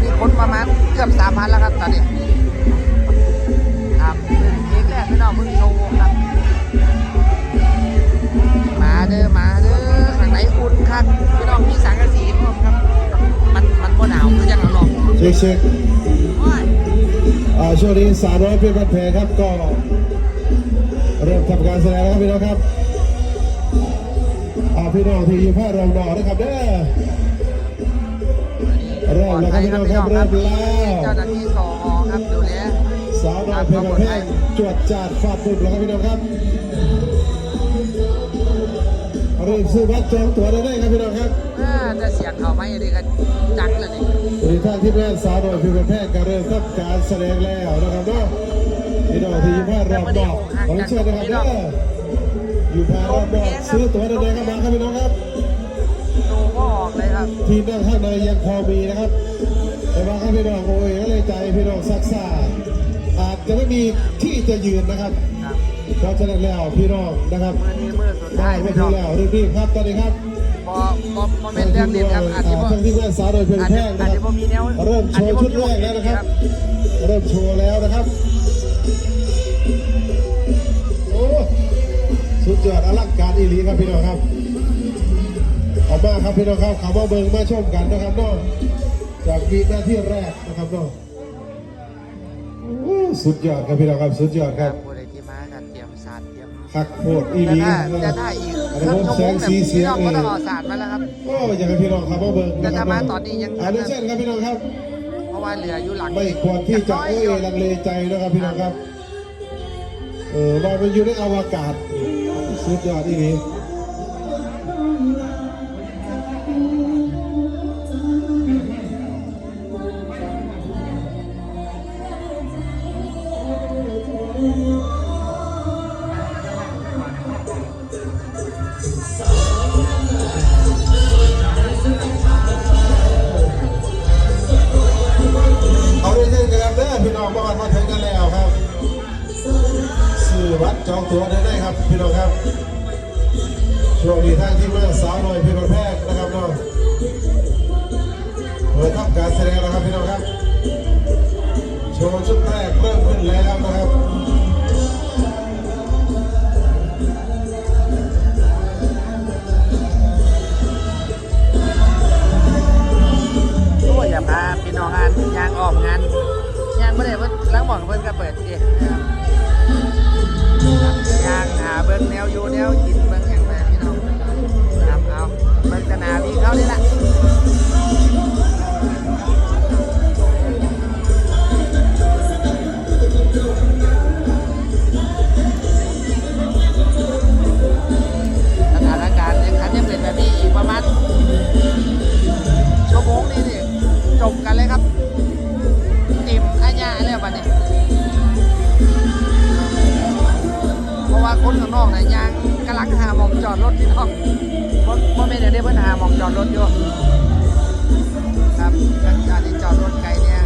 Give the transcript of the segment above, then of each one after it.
ตอนนี้คนประมาณเกือบสามพันแล้วครับตอนนี้ครับเป็นเพลงแรกพี่น้องเพิ่งโชว์ครับ มาเด้อมาเด้อข้างในอุ่นครับพี่น้องมีสังกะสีพร้อมครับ มันมันบ่หนาวคือยังหนาวเช็คเช็คโอ้ยอ่าช่วงนี้สามร้อยเพื่อนพันแพรครับก็เริ่มทำการแสดงแล้วครับพี่น้องครับอ่าพี่น้องที่อยู่ภาครองนอนะครับเด้อ เริ่มแล้วครับพี่น้องครับเริ่มแล้วเจ้าหน้าที่สอครับดูแลสาวน้อยเพื่อนพันแพรจวดจาดฟาดปุ่มแล้วครับพี่น้องครับเริ่มซื้อบัตรจองตั๋วได้เลยครับพี่น้องครับอ่าจะเสียงเขาไหมดีกันจังเลยนี่วันนี้ท่านที่แม่สาวน้อยเพื่อนพันแพรก็เริ่มทำการแสดงแล้วนะครับเนาะพี่น้องที่อยู่ภาครองนอกขอเชิญนะครับเด้ออยู่ภายรอบนอกซื้อตั๋วแดงๆเข้ามาครับพี่น้องครับดูก็ ออกเลยครับ ทีมนั่งข้างในยังพอมีนะครับแต่ว่าครับพี่น้องโอ้ยก็เลยใจพี่น้องซักซ่าอาจจะไม่มีที่จะยืนนะครับครับเพราะฉะนั้นแล้วพี่น้องนะครับมือนี้มือสุดได้ท้ายไม่พี่ถึน้องงแล้วรีบๆครับตอนนี้ครับพอพอพอเป็นเรื่องเด่นครับอาจจะพอทั้งที่เพื่อนสาวโดยเพียงอาจแพจะงอานะจคจะรับพอมีแนวเริ่มโชว์ชุดแรกแล้วนะครับ เริ่มโชว์แล้วนะครับโอ้สุดยอดอลังการอีหลีครับพี่น้องครับขอบ มากครับพี่น้องครับขามาเบิงมาชมกันนะครับน้องจากวีหน้าที่แรกนะครับน้องสุดยอดครับพี่น้องครับสุดยอดครับผู้ใดที่มากันเตรียมศาสตร์เตรียมหักโหดอีหจะลีได้จะได้อีกระครึ่บงบชั่วแสงสีเสียงน้องก็ต้องเอาศาสตร์มาแล้วครับโอ้อยากให้พี่น้องครับมาเบิ่งแต่นะครัถ้าบมาตอนนี้ยังอันนี้เช่นครับพี่น้องครับเพราะว่าเหลืออยู่หลังไม่ควรที่จะเอ้ยลังเลใจนะครับพี่น้องครับเออว่ามันอยู่ในอวกาศสุดยอดอีห จองตั๋วได้เลยครับพี่น้องครับช่วงนี้ทางที่เมืองสาวน้อยพี่องแพทย์นะครับเนาะเปิดทำการแสดงแล้วครับพี่น้องครับ จอดรถที่น้องเพราะไม่ได้ได้เพิ่นหาหมองจอดรถอยู่ครับกันการที่จอดรถไกลเนี่ย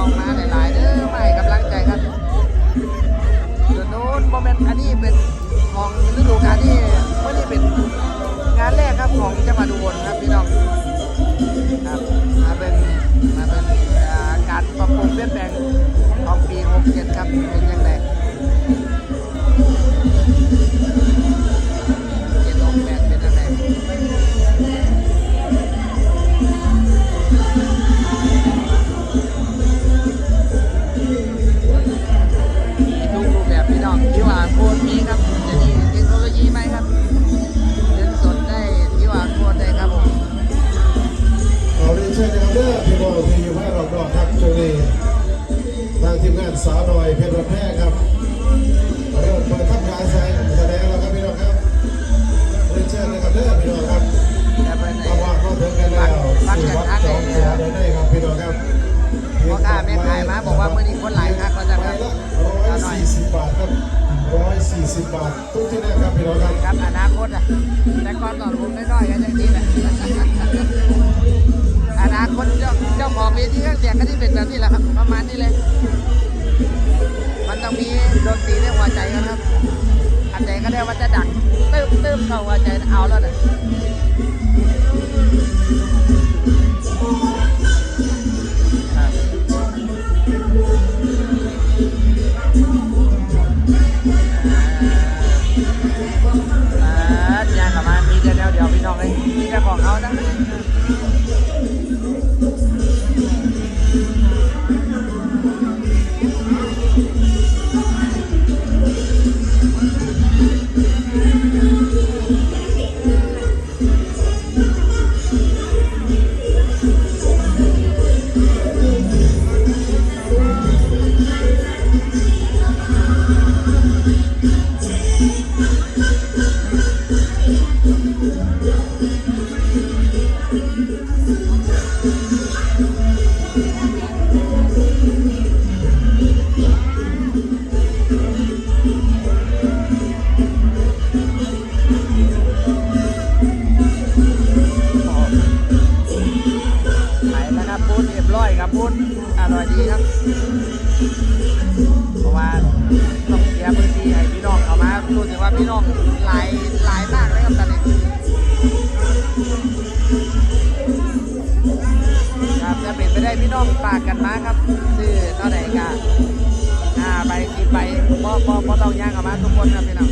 านบุญบ้านเอามาหล ด้อพี่บอยที่อยู่ให้เราดอกครับช่วงนี้ทางทีมงานสาวหน่อยเพชรแพร่ครับเริ่มเปิดทำการแสดงแสดงแล้วครับพี่น้องครับเรียนเชิญนะครับเด้อพี่น้องครับมาว่าก็เถึงกันแล้วสี่วัดสองเสือเดินได้ครับพี่น้องครับพ่อค้าแม่ขายมาบอกว่าเมื่อนี้คนหลายคักก็จะครับร้อยสี่สิบบาทครับร้อยสี่สิบบาททุกที่นั่ครับพี่น้องครับครับอนาคตอะแต่ก่อนตอนผมน้อยกันอย่างนี้แหละ อนาคตเจ้าเจ้าของเวทีเครื่องเสียงก็ที่เป็นแบบนี้แหละครับ ประมาณนี้เลย มันต้องมีดนตรีในหัวใจกันครับ อันไหนก็ได้ว่าจะดังตึ้มตึ้มเข้าหัวใจเอาแล้วนะ รู้สึกว่าพี่น้องหลายหลายมากเลยครับตอนนี้ครับจะเป็นไปได้พี่น้องฝากกันมาครับซื้อเท่าไหร่กันอ่าไปกินไปพอพอพอต้องย่างกับมาทุกคนครับพี่น้อง